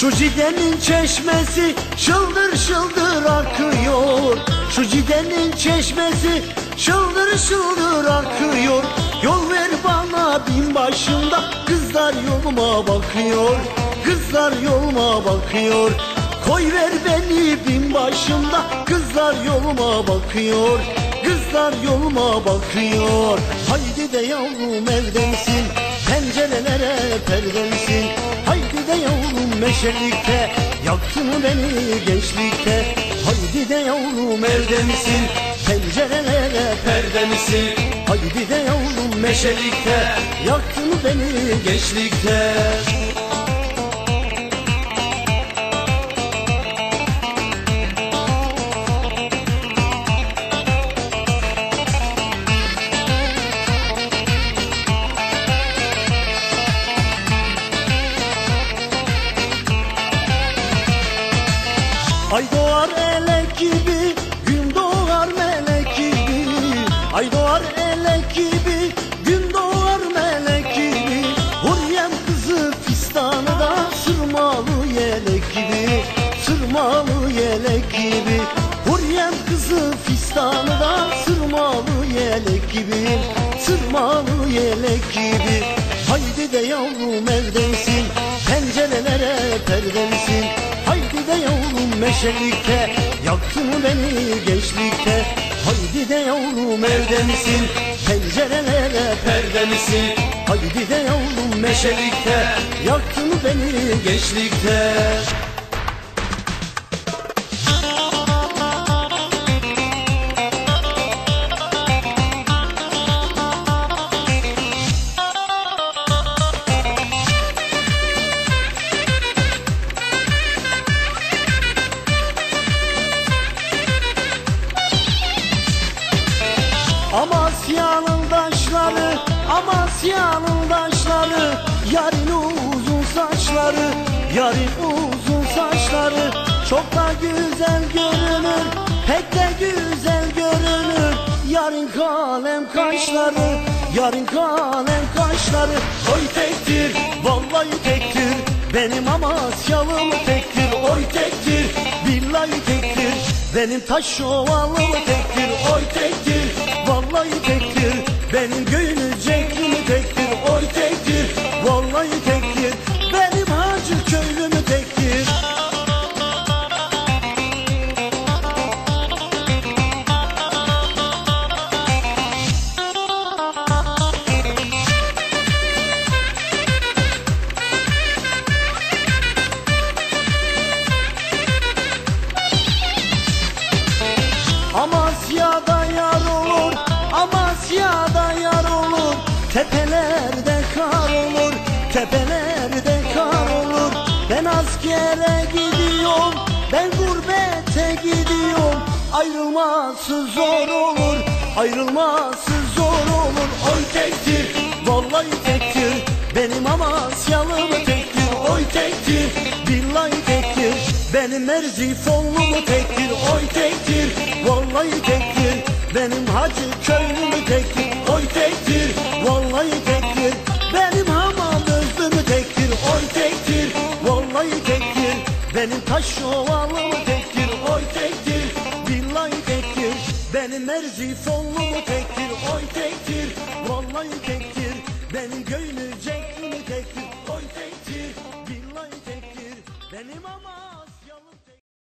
Şu cidenin çeşmesi şıldır şıldır akıyor. Şu cidenin çeşmesi şıldır şıldır akıyor. Yol ver bana bin başımda kızlar yoluma bakıyor. Kızlar yoluma bakıyor. Koy ver beni bin başımda kızlar yoluma bakıyor Kızlar yoluma bakıyor. Haydi de yavrum evdensin. Pencerelere perdensin. Haydi de yavrum meşelikte. Yaktın beni gençlikte. Haydi de yavrum evde misin Pencerelere perde misin Haydi de yavrum meşelikte. Yaktın beni gençlikte Ay doğar elek gibi, gün doğar melek gibi. Ay doğar elek gibi, gün doğar melek gibi. Hurriyem kızı fistanı da sırmalı yelek gibi. Sırmalı yelek gibi. Hurriyem kızı fistanı da sırmalı yelek gibi. Sırmalı yelek gibi. Haydi de yavrum evdensin Pencerelere yavrum meşelikte Yaktın beni gençlikte. Haydi de yavrum evde misin Pencerelere perde misin Haydi de yavrum meşelikte Yaktın beni gençlikte Amasya'nın taşları Yarın uzun saçları, yarın uzun saçları. Çok da güzel görünür, pek de güzel görünür. Yarın kalem kaşları, yarın kalem kaşları. Oy tektir, vallahi tektir. Benim Amasyalım tektir, oy tektir Billahi tektir, benim taş ovalım tektir. Oy tektir, vallahi tektir. Benim Ayrılması zor olur, ayrılması zor olur. Oy tektir, vallahi tektir. Benim Amasyalım tektir, oy tektir Billahi tektir, benim Merzifonlum tektir? Oy tektir, vallahi tektir. Benim Hacı köylüm tektir? Oy tektir, vallahi tektir. Benim hamam özlüm tektir? Oy tektir, vallahi tektir. Benim taş ovalım tektir Benim Merzifonlum tektir Oy tektir, vallahi tektir. Benim gönül ceklim tektir Oy tektir, billahi tektir. Benim ama